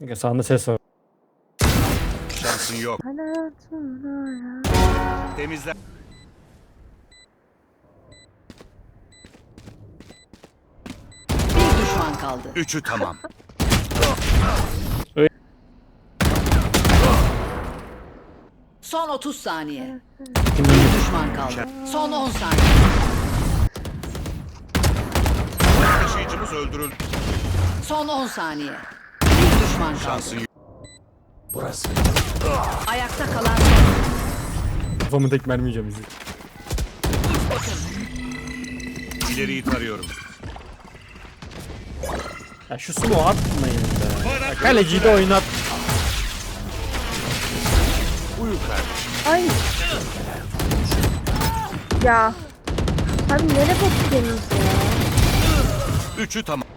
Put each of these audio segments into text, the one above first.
Kanka sağında ses var. Şansın yok. Temizle. Bir düşman kaldı. Üçü tamam. Son 30 saniye. Bir düşman kaldı. Son 10 saniye. Taşıyıcımız öldürüldü. Son 10 saniye. Bir düşman kaldı. Şansın yok. Ayakta kalan kafamı tek mermi yiyeceğim. İleriyi tarıyorum. Ya şu sumo atmayın be. Ya kaleciyi de oynat. Uyu kardeşim. Ay. Ya. Abi nereye bakıyorsunuz ya? Üçü tamam.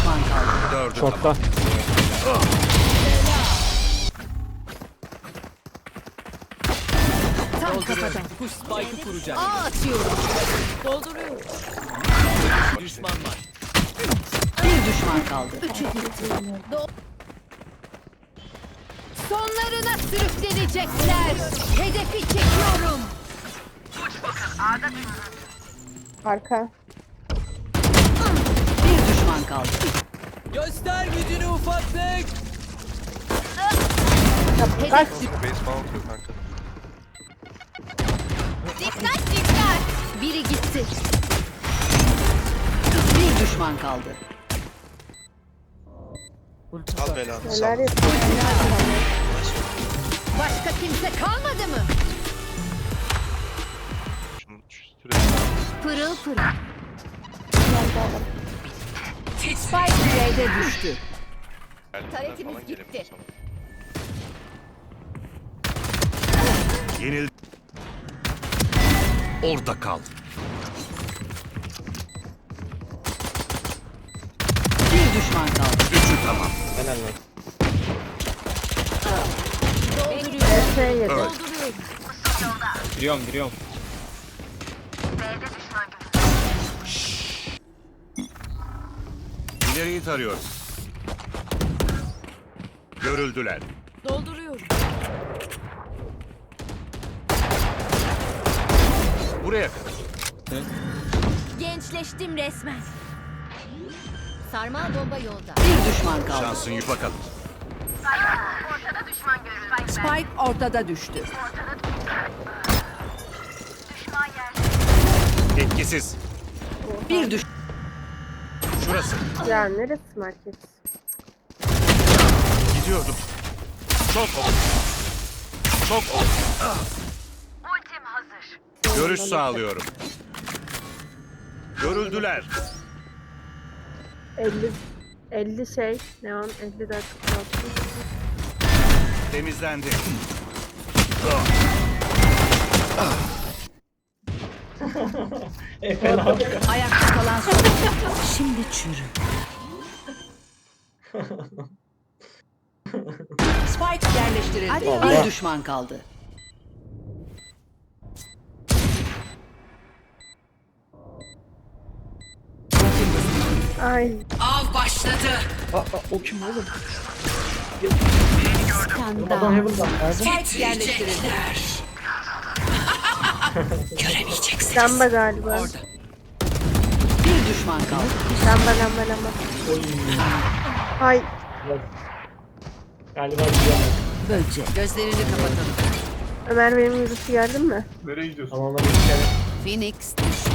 Düşman kaldı. Dördü tamam. Şortta. Tam kafadan. Kuş spike'ı kuracak. Aa atıyorum. Dolduruyorum. Düşman var. Bir düşman kaldı. Sonlarına sürüklenecekler. Hedefi çekiyorum. Arka. Kaldı. Göster gücünü ufaklık. Kaç. Dikkat dikkat. Biri gitti. Bir düşman kaldı. Al belanı sal. Başka kimse kalmadı mı? Şunu şu süresi Pırıl pırıl. Spike B'de düştü. Taretimiz gitti. Yenil. Orada kal. Bir düşman kaldı. Üçü tamam. Efe yedi. Öl. Giriyorum giriyorum. İleriyi tarıyorum. Görüldüler. Dolduruyorum. Buraya kadar. Gençleştim resmen. Sarmal bomba yolda. Bir düşman kaldı. Şansın yok bakalım. Spike ortada düştü. Etkisiz. Bir düş Şurası. Ya neresi market? Gidiyordum. Çok ok. Çok ok. Ultim hazır. Görüş sağlıyorum. Görüldüler. 50 50 şey. Ne on? 50 dakika kaldı. Temizlendi. ayakta kalan son. Şimdi çürü. Spike yerleştirildi. Bir düşman kaldı. Ay. Av başladı. Skandal. Spike yerleştirildi. Lamba galiba. Bir düşman kaldı. Lamba lamba lamba. Ay. Bölce. Gözlerini kapatalım. Ömer benim yüzüstü geldin mi? Phoenix düştü.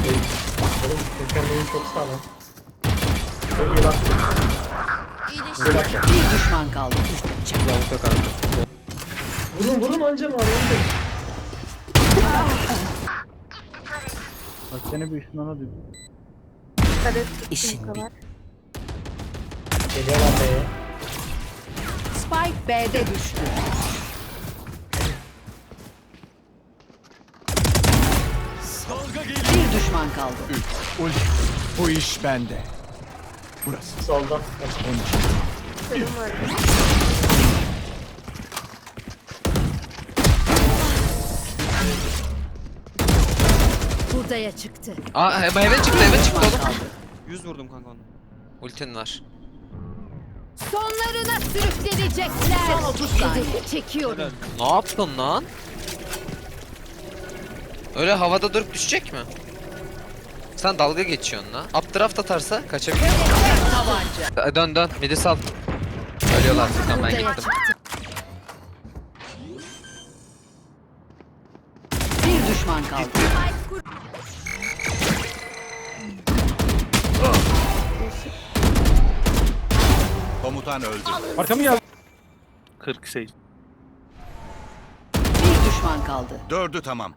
Bir düşman kaldı. Vurun vurun anca var. Bak seni bir ışınlana diyor. İşin yumurta var. Geliyorlar be. Spike B'de düştü. Bir düşman kaldı. Bu iş bende. Burası. Solda. Serum var. Buraya çıktı. Aa hemen çıktı hemen çıktı oğlum. kaldı. 100 vurdum kanka onu. Ultin var. Sonlarına sürüklenecekler. 30 saniye. Çekiyorum. Ne yaptın lan? Öyle havada durup düşecek mi? Sen dalga geçiyorsun lan. Updraft atarsa kaçabilir. Tabanca. E, Dön dön midi sal. Ölüyorlar Furkan ben Ortaya gittim. çıktı. Bir düşman kaldı. Komutan öldü. Arkamı gel. 48. Bir düşman kaldı. Dördü tamam.